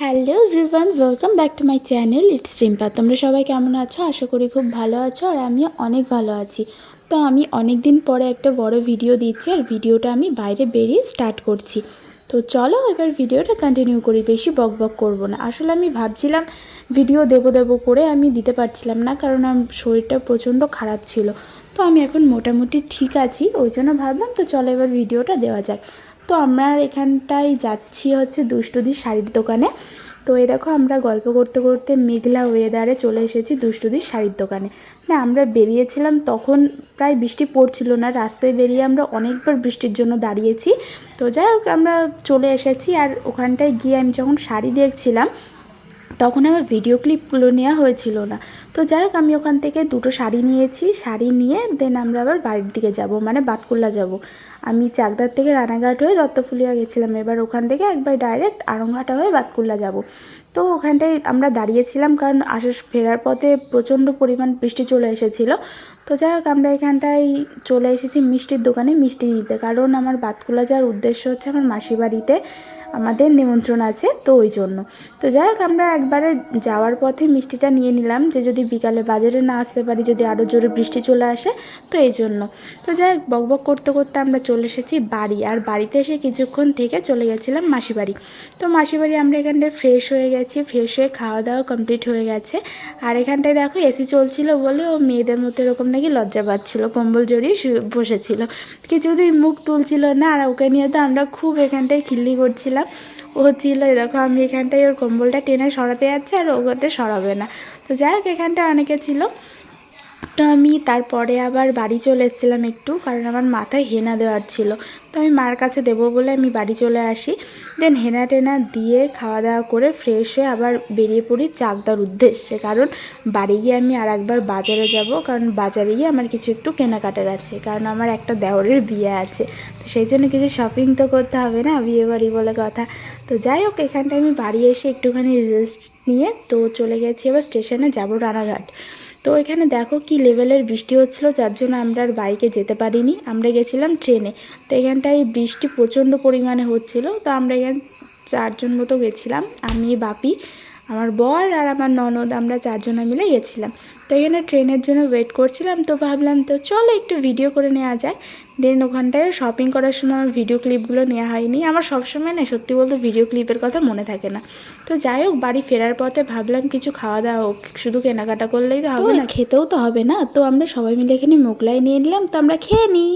Hello everyone welcome back to my channel it's Rimpa তোমরা সবাই কেমন আছো? আশা করি খুব ভালো আছো আর আমিও অনেক ভালো আছি। তো আমি অনেক দিন পরে একটা বড় ভিডিও দিচ্ছি আর ভিডিওটা আমি বাইরে বেরিয়ে স্টার্ট করছি। তো চলো এবার ভিডিওটা কন্টিনিউ করি। বেশি বক বক করব না। আসলে আমি ভাবছিলাম ভিডিও দেবো দেবো করে আমি দিতে পারছিলাম না কারণ আমার শরীরটা প্রচণ্ড খারাপ ছিল। তো আমি এখন মোটামুটি ঠিক আছি। ওই জন্য ভাবলাম তো চলো এবার ভিডিওটা দেওয়া যাক। তো আমরা এখানটায় যাচ্ছি হচ্ছে দুষ্টুদির শাড়ির দোকানে। তো এই দেখো আমরা গল্প করতে করতে মেঘলা ওয়েদারে চলে এসেছি দুষ্টুদির শাড়ির দোকানে। না, আমরা বেরিয়েছিলাম তখন প্রায় বৃষ্টি পড়ছিল না, রাস্তায় বেরিয়ে আমরা অনেকবার বৃষ্টির জন্য দাঁড়িয়েছি। তো যাই হোক, আমরা চলে এসেছি আর ওখানটায় গিয়ে আমি যখন শাড়ি দেখছিলাম তখন আমার ভিডিও ক্লিপগুলো নেওয়া হয়েছিল না। তো যাই হোক, আমি ওখান থেকে দুটো শাড়ি নিয়েছি। শাড়ি নিয়ে দেন আমরা আবার বাড়ির দিকে যাব মানে বাতকুল্লা যাব। আমি চাকদার থেকে রানাঘাট হয়ে দত্তফুলিয়া গেছিলাম। এবার ওখান থেকে একবার ডাইরেক্ট আরংঘাটা হয়ে বাতকুল্লা যাব। তো ওখানটায় আমরা দাঁড়িয়েছিলাম কারণ আসার, ফেরার পথে প্রচণ্ড পরিমাণ বৃষ্টি চলে এসেছিল। তো যাই হোক, আমরা এখানটায় চলে এসেছি মিষ্টির দোকানে মিষ্টি নিতে। কারণ আমার বাতকুলা যাওয়ার উদ্দেশ্য হচ্ছে আমার মাসি বাড়িতে। আমাদের নিমন্ত্রণ আছে তো ওই জন্য। তো যাই হোক, আমরা একবারে যাওয়ার পথে মিষ্টিটা নিয়ে নিলাম যে যদি বিকালে বাজারে না আসতে পারি, যদি আরও জোরে বৃষ্টি চলে আসে, তো এই জন্য। তো যাই হোক বকবক করতে করতে আমরা চলে এসেছি বাড়ি। আর বাড়িতে এসে কিছুক্ষণ থেকে চলে গেছিলাম মাসি বাড়ি তো মাসি বাড়ি আমরা এখানটায় ফ্রেশ হয়ে গেছি ফ্রেশ হয়ে খাওয়া দাওয়া কমপ্লিট হয়ে গেছে। আর এখানটায় দেখো এসি চলছিল বলে ও মেয়েদের মতো এরকম নাকি লজ্জা পাচ্ছিল, কম্বল জড়িয়ে বসেছিল। কিছুদিন মুখ তুলছিল না, আর ওকে নিয়ে তো আমরা খুব এখানটায় খিল্লি করছিলাম। ও ছিল দেখো, আমি এখানটায় ওর কম্বলটা টেনে সরাতে যাচ্ছে আর ওটা সরাবে না। তো যাই হোক, এখানটায় অনেকে ছিল। তো আমি তারপরে আবার বাড়ি চলে এসেছিলাম একটু, কারণ আমার মাথায় হেনা দেওয়ার ছিল। তো আমি মার কাছে দেবো বলে আমি বাড়ি চলে আসি। দেন হেনা টেনা দিয়ে খাওয়া দাওয়া করে ফ্রেশ হয়ে আবার বেরিয়ে পড়ি চাকদার উদ্দেশ্যে। কারণ বাড়ি গিয়ে আমি আর একবার বাজারে যাব, কারণ বাজারে গিয়ে আমার কিছু একটু কেনাকাটার আছে। কারণ আমার একটা দেওরের বিয়ে আছে। তো সেই জন্য কিছু শপিং তো করতে হবে না, বিয়ে বাড়ি বলে কথা। তো যাই হোক, এখানটায় আমি বাড়ি এসে একটুখানি রেস্ট নিয়ে তো চলে গেছি। এবার স্টেশনে যাব রানাঘাট। তো এখানে দেখো কি লেভেলের বৃষ্টি হচ্ছিল, যার জন্য আমরা আর বাইকে যেতে পারিনি। আমরা গেছিলাম ট্রেনে। তো এখানটায় বৃষ্টি প্রচণ্ড পরিমাণে হচ্ছিল। তো আমরা এখান চারজন মতো গেছিলাম, আমি, বাপি। আমার বর আর আমার ননদ আমরা চারজনে মিলে গেছিলাম। তো এখানে ট্রেনের জন্য ওয়েট করছিলাম তো ভাবলাম তো চলো একটু ভিডিও করে নেওয়া যায় দেন ওখানটায় শপিং করার সময় আমার ভিডিও ক্লিপগুলো নেওয়া হয়নি। আমার সবসময় না সত্যি বলতে ভিডিও ক্লিপের কথা মনে থাকে না। তো যাই হোক বাড়ি ফেরার পথে ভাবলাম কিছু খাওয়া দাওয়া হোক শুধু কেনাকাটা করলেই তো হবে না। খেতেও তো হবে না। তো আমরা সবাই মিলে এখানে মোগলাই নিয়ে নিলাম তো আমরা খেয়ে নিই।